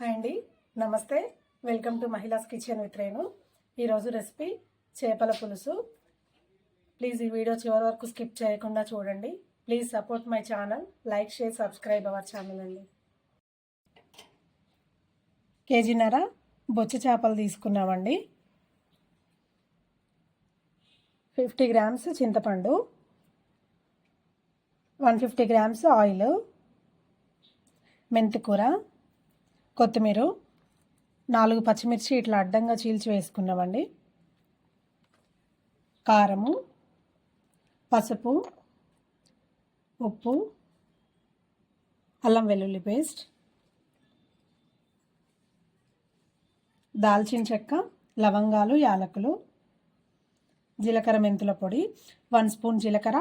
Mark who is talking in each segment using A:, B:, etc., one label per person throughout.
A: Hi అండి. నమస్తే. Welcome to Mahilas kitchen with Renu. ఈరోజు రెసిపీ చేపల పులుసు. ప్లీజ్ ఈ వీడియో చివరి వరకు స్కిప్ చేయకుండా చూడండి. Please support my channel. Like share subscribe our channel అండి. కేజీన్నర బొచ్చ చేపలు తీసుకున్నామండి. ఫిఫ్టీ గ్రామ్స్ చింతపండు. One fifty grams oil. మెంతికూర. కొత్తిమీర నాలుగు పచ్చిమిర్చి ఇట్లా అడ్డంగా చీల్చి వేసుకున్నామండి. కారము పసుపు ఉప్పు అల్లం వెల్లుల్లి పేస్ట్ దాల్చిన చెక్క లవంగాలు యాలకులు జీలకర్ర మెంతుల పొడి వన్ స్పూన్ జీలకర్ర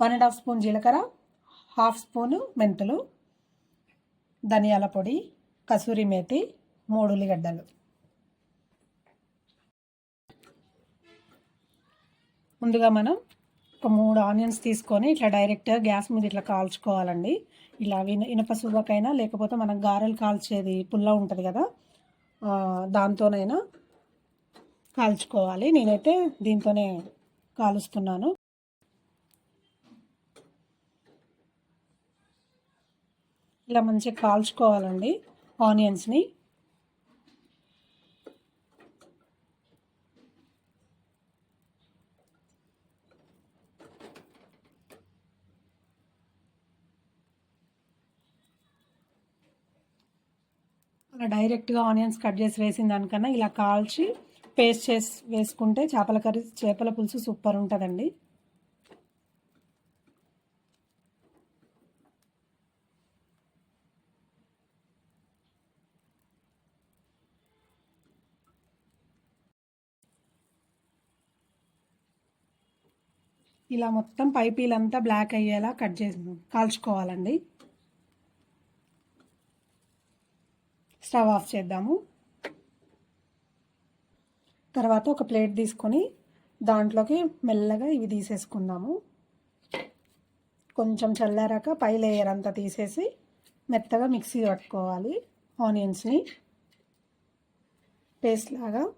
A: వన్ అండ్ హాఫ్ స్పూన్ జీలకర్ర హాఫ్ స్పూను మెంతులు ధనియాల పొడి కసూరి మేతి మూడు ఉల్లిగడ్డలు. ముందుగా మనం ఒక మూడు ఆనియన్స్ తీసుకొని ఇట్లా డైరెక్ట్గా గ్యాస్ మీద ఇట్లా కాల్చుకోవాలండి. ఇలా విన ఇనప సువ్వకైనా లేకపోతే మనం గారెలు కాల్చేది పుల్ల ఉంటుంది కదా దాంతోనైనా కాల్చుకోవాలి. నేనైతే దీంతోనే కాలుస్తున్నాను. ఇలా మంచిగా కాల్చుకోవాలండి. ఆనియన్స్ని అలా డైరెక్ట్గా ఆనియన్స్ కట్ చేసి వేసిన దానికన్నా ఇలా కాల్చి పేస్ట్ చేసి వేసుకుంటే చేపల కర్రీ చేపల పులుసు సూపర్ ఉంటుందండి. ఇలా మొత్తం పైపీలంతా బ్లాక్ అయ్యేలా కట్ చేసి కాల్చుకోవాలండి. స్టవ్ ఆఫ్ చేద్దాము. తర్వాత ఒక ప్లేట్ తీసుకొని దాంట్లోకి మెల్లగా ఇవి తీసేసుకుందాము. కొంచెం చల్లారాక పై లేయర్ అంతా తీసేసి మెత్తగా మిక్సీ పట్టుకోవాలి. ఆనియన్స్ని. పేస్ట్ లాగా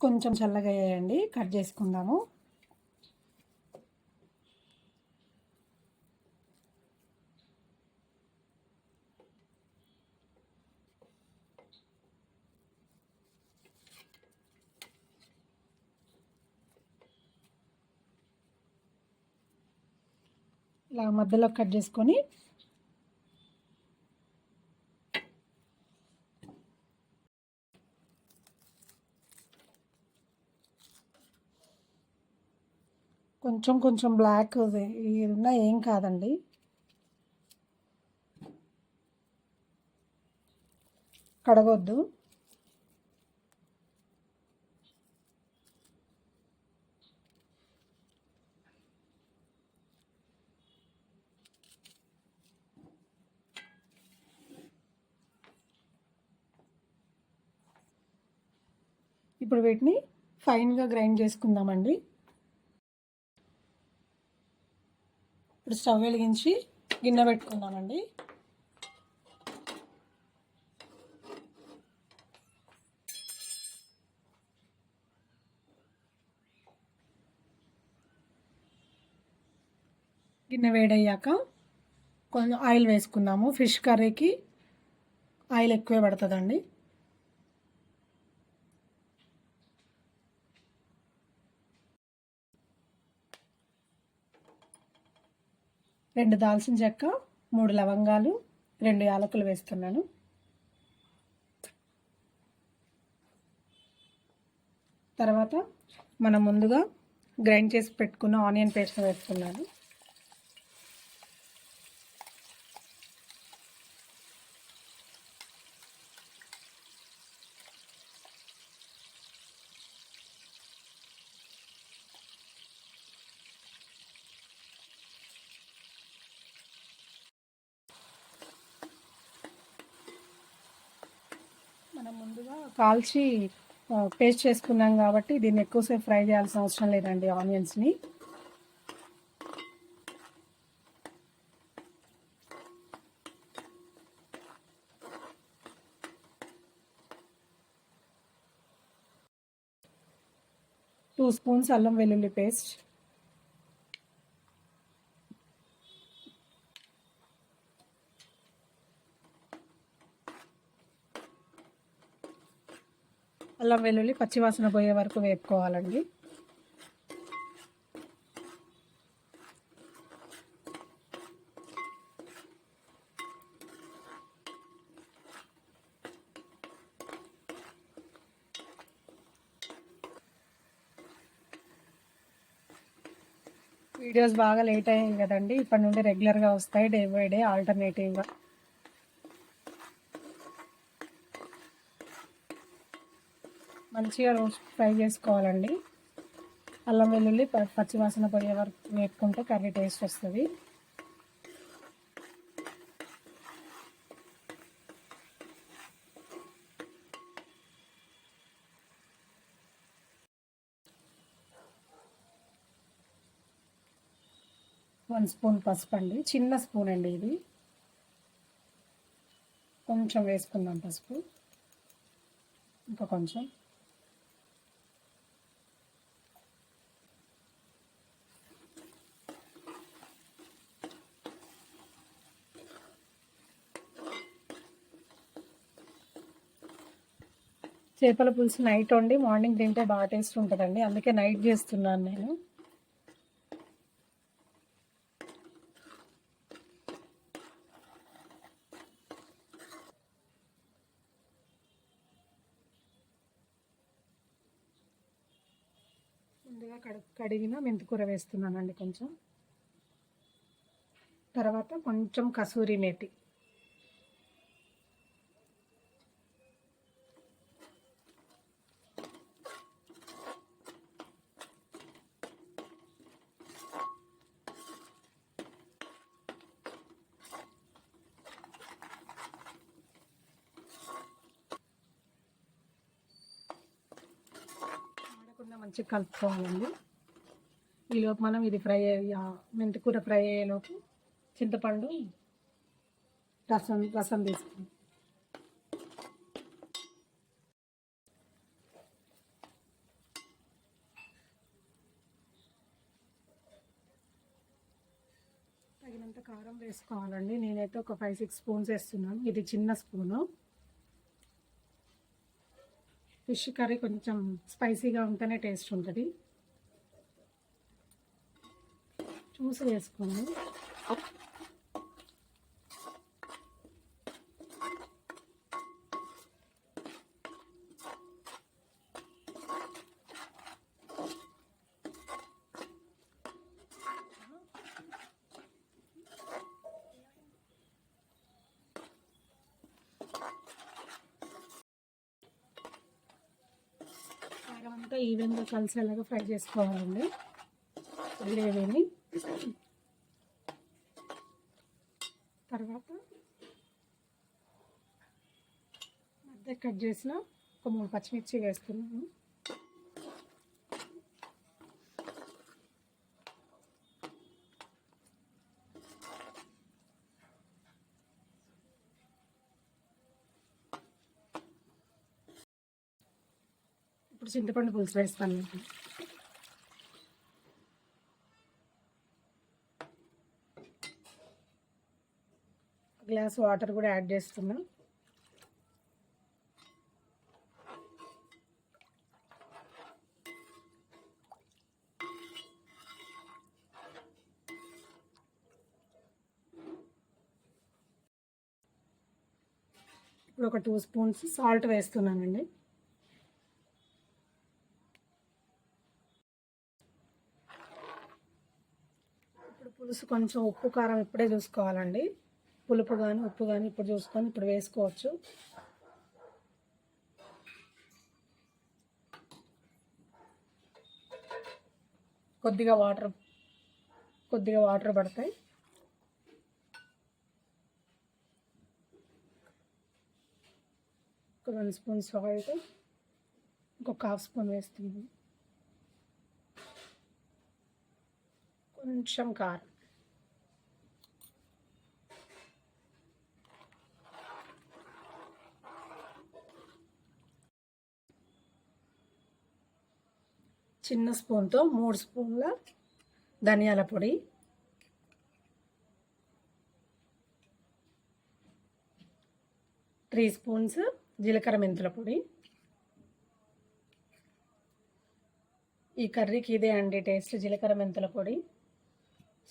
A: కొంచెం చల్లగా వేయండి కట్ చేసుకుందాము. ఇలా మధ్యలో కట్ చేసుకొని కొంచెం కొంచెం బ్లాక్ ఇది ఉన్నా ఏం కాదండి. కడగొద్దు. ఇప్పుడు వీటిని ఫైన్గా గ్రైండ్ చేసుకుందామండి. ఇప్పుడు స్టవ్ వెలిగించి గిన్నె పెట్టుకున్నానండి. గిన్నె వేడయ్యాక కొంచెం ఆయిల్ వేసుకున్నాము. ఫిష్ కర్రీకి ఆయిల్ ఎక్కువే పడుతుందండి. రెండు దాల్చిన చెక్క మూడు లవంగాలు రెండు యాలకులు వేస్తున్నాను. తర్వాత మనం ముందుగా గ్రైండ్ చేసి పెట్టుకున్న ఆనియన్ పేస్ట్ వేస్తున్నాను. మనం ముందుగా కాల్చి పేస్ట్ చేసుకున్నాం కాబట్టి దీన్ని ఎక్కువసేపు ఫ్రై చేయాల్సిన అవసరం లేదండి ఆనియన్స్ని. టూ స్పూన్స్ అల్లం వెల్లుల్లి పేస్ట్. అల్లం వెల్లుల్లి పచ్చివాసన పోయే వరకు వేపుకోవాలండి. వీడియోస్ బాగా లేట్ అయ్యాయి కదండి. ఇప్పటి నుండి రెగ్యులర్గా వస్తాయి డే బై డే ఆల్టర్నేటివ్గా. మంచిగా రోస్ట్ ఫ్రై చేసుకోవాలండి. అల్లం వెల్లుల్లి పచ్చివాసన పోయే వరకు వేపుకుంటే కర్రీ టేస్ట్ వస్తుంది. వన్ స్పూన్ పసుపు అండి చిన్న స్పూన్ అండి ఇది. కొంచెం వేసుకుందాం పసుపు. ఇంకా కొంచెం. చేపల పులుసు నైట్ వండి మార్నింగ్ తింటే బాగా టేస్ట్ ఉంటుందండి. అందుకే నైట్ చేస్తున్నాను నేను. ముందుగా కడు కడిగిన మెంతికూర వేస్తున్నానండి కొంచెం. తర్వాత కొంచెం కసూరి మేతి. మాడకుండా మంచిగా కలుపుకోవాలండి. ఈలోపు మనం ఇది ఫ్రై అయ్యే మెంతికూర ఫ్రై అయ్యేలోపు చింతపండు రసం రసం తీసుకుందాం తగినంత కారం వేసుకోవాలండి. నేనైతే ఒక ఫైవ్ సిక్స్ స్పూన్స్ వేస్తున్నాను. ఇది చిన్న స్పూను. ఫిష్ కర్రీ కొంచెం స్పైసీగా ఉంటేనే టేస్ట్ ఉంటుంది. చూసి వేసుకోండి కారం అంతా ఈవెన్గా కలిసేలాగా ఫ్రై చేసుకోవాలండి. గ్రేవీని తర్వాత మధ్య కట్ చేసిన ఒక మూడు పచ్చిమిర్చి వేసుకున్నాను ఇప్పుడు చింతపండు పులుసు వేస్తాను. గ్లాస్ వాటర్ కూడా యాడ్ చేస్తున్నాం ఇప్పుడు ఒక టూ స్పూన్స్ సాల్ట్ వేస్తున్నానండి. ఇప్పుడు పులుసు కొంచెం ఉప్పు కారం ఇప్పుడే చూసుకోవాలండి. పులుపు కానీ ఉప్పు కానీ ఇప్పుడు చూసుకొని ఇప్పుడు వేసుకోవచ్చు. కొద్దిగా వాటర్ కొద్దిగా వాటర్ పడతాయి. ఒక రెండు స్పూన్స్ సాల్ట్ ఇంకొక హాఫ్ స్పూన్ వేస్తుంది కొంచెం కారం. చిన్న స్పూన్తో మూడు స్పూన్ల ధనియాల పొడి. త్రీ స్పూన్స్ జీలకర్ర మెంతుల పొడి. ఈ కర్రీకి ఇదే అండి టేస్ట్ జీలకర్ర మెంతుల పొడి.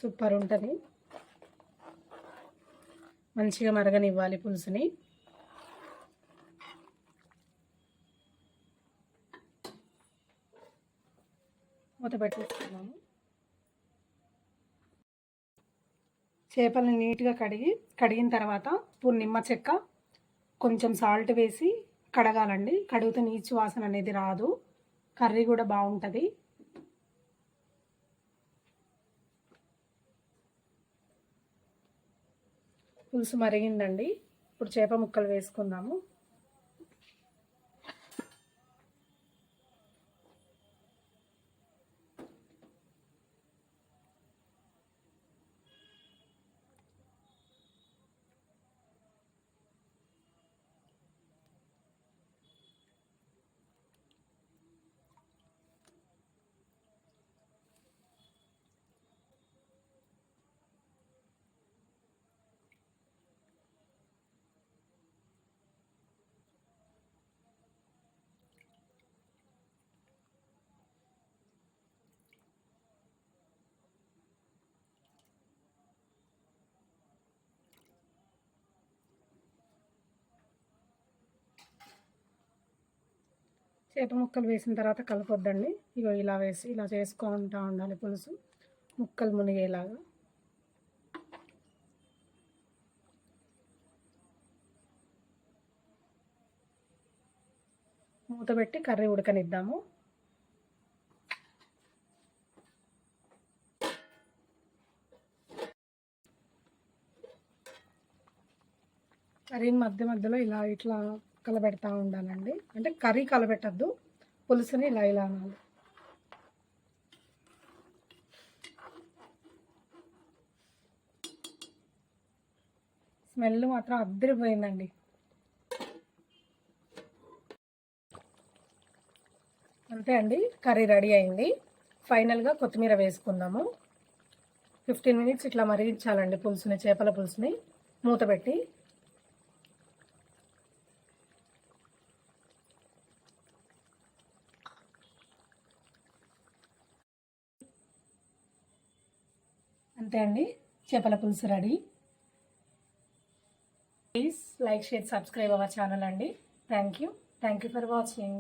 A: సూపర్ ఉంటుంది. మంచిగా మరగనివ్వాలి పులుసుని. మూత పెట్టేస్తున్నాము చేపలను నీట్గా కడిగి కడిగిన తర్వాత స్పూన్ నిమ్మ చెక్క కొంచెం సాల్ట్ వేసి కడగాలండి. కడిగితే నీచు వాసన అనేది రాదు. కర్రీ కూడా బాగుంటుంది. పులుసు మరిగిందండి. ఇప్పుడు చేప ముక్కలు వేసుకుందాము. చేప ముక్కలు వేసిన తర్వాత కలపొద్దండి. ఇగో ఇలా వేసి ఇలా చేసుకుంటూ ఉండాలి పులుసు. ముక్కలు మునిగేలాగా. మూత పెట్టి కర్రీ ఉడకనిద్దాము. కర్రీని మధ్య మధ్యలో ఇలా ఇట్లా కలబెడతా ఉండాలండి. అంటే కర్రీ కలబెట్టద్దు. పులుసుని ఇలా ఇలా అనాలి. స్మెల్ మాత్రం అద్దరిపోయిందండి. అంతే అండి. కర్రీ రెడీ అయింది. ఫైనల్గా కొత్తిమీర వేసుకుందాము. ఫిఫ్టీన్ మినిట్స్ ఇట్లా మరిగించాలండి పులుసుని చేపల పులుసుని. మూత పెట్టి అంతే అండి. చేపల పులుసు ready. Please like share subscribe our channel అండి. Thank you thank you for watching